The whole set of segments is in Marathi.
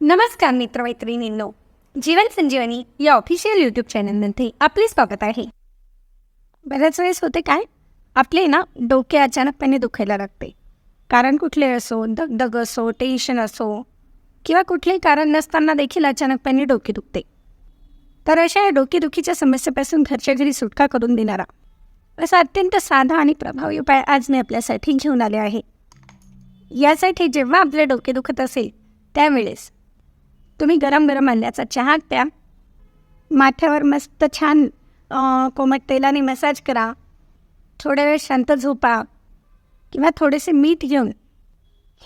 नमस्कार मित्रमैत्रिणींनो जीवन संजीवनी या ऑफिशियल यूट्यूब चॅनलमध्ये आपले स्वागत आहे. बऱ्याच वेळेस होते काय आपले ना डोके अचानकपणे दुखायला लागते. कारण कुठले असो दगदग असो टेन्शन असो किंवा कुठलेही कारण नसताना देखील अचानकपणे डोके दुखते. तर अशा या डोकेदुखीच्या समस्येपासून घरच्या घरी सुटका करून देणारा असा अत्यंत साधा आणि प्रभावी उपाय आज मी आपल्यासाठी घेऊन आले आहे. यासाठी जेव्हा आपले डोके दुखत असेल त्यावेळेस तुम्ही गरम गरम आणल्याचा चहा प्या माथ्यावर मस्त छान कोमट तेलाने मसाज करा. थोड्या वेळ शांत झोपा किंवा थोडेसे मीठ घेऊन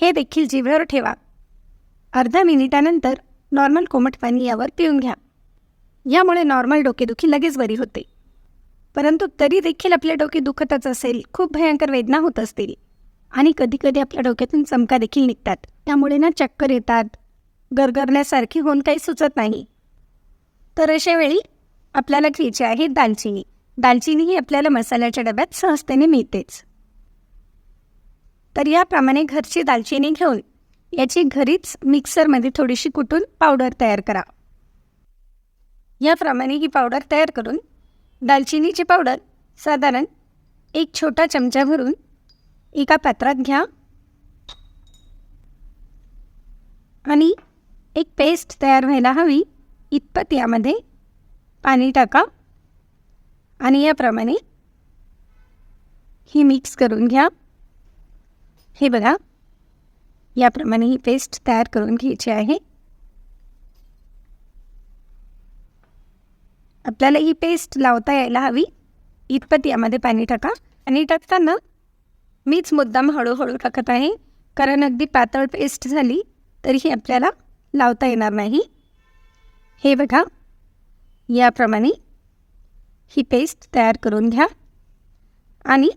हे देखील जिभेवर ठेवा. अर्धा मिनिटानंतर नॉर्मल कोमट पाणी यावर पिऊन घ्या. यामुळे नॉर्मल डोकेदुखी लगेच बरी होते. परंतु तरी देखील आपले डोके दुखतच असेल खूप भयंकर वेदना होत असतील. आणि कधीकधी आपल्या डोक्यातून चमका देखील निघतात. त्यामुळे ना चक्कर येतात. गरगरण्यासारखी होऊन काही सुचत नाही. तर अशा वेळी आपल्याला घ्यायची आहे दालचिनी. दालचिनी ही आपल्याला मसाल्याच्या डब्यात सहजतेने मिळतेच. तर याप्रमाणे घरची दालचिनी घेऊन याची घरीच मिक्सरमध्ये थोडीशी कुटून पावडर तयार करा. याप्रमाणे ही पावडर तयार करून दालचिनीची पावडर साधारण एक छोटा चमचा भरून एका पात्रात घ्या. आणि एक पेस्ट तयार व्हायला हवी इतपत यामध्ये पाणी टाका. आणि याप्रमाणे ही मिक्स करून घ्या. हे बघा याप्रमाणे ही पेस्ट तयार करून घ्यायची आहे. आपल्याला ही पेस्ट लावता यायला हवी. इतपत यामध्ये पाणी टाका. आणि टाकताना मीच मुद्दाम हळूहळू टाकत आहे. कारण अगदी पातळ पेस्ट झाली तरीही आपल्याला लावता येणार नाही. हे बघा. याप्रमाणे ही पेस्ट तयार करून घ्या. आणि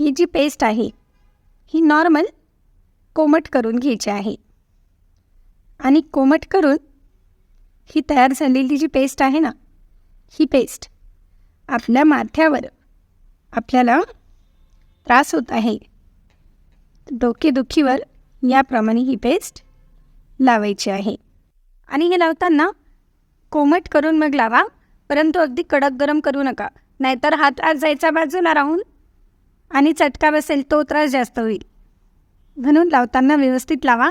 ही जी पेस्ट आहे ही नॉर्मल कोमट करून घ्यायची आहे. आणि कोमट करून ही तयार झालेली जी पेस्ट आहे ना ही पेस्ट आपल्या माथ्यावर आपल्याला त्रास होत आहे. डोकेदुखीवर याप्रमाणे ही पेस्ट लावायची आहे. आणि हे लावताना कोमट करून मग लावा परंतु अगदी कडक गरम करू नका. नाहीतर हा त्रास जायचा बाजूला राहून आणि चटका बसेल तो त्रास जास्त होईल. म्हणून लावताना व्यवस्थित लावा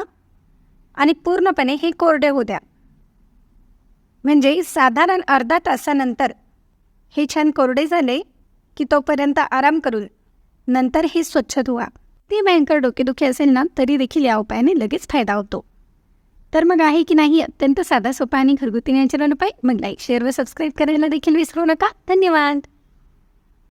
आणि पूर्णपणे हे कोरडे होऊ द्या. म्हणजे साधारण अर्धा तासानंतर. हे छान कोरडे झाले की तोपर्यंत आराम करून नंतर हे स्वच्छ धुवा. ती भयंकर डोकेदुखी असेल ना तरी देखील या उपायाने लगेच फायदा होतो. तर मग आहे की नाही अत्यंत साधा सोपा आणि घरगुती नॅचरल उपाय? मग लाईक शेअर व सबस्क्राईब करायला देखील विसरू नका. धन्यवाद!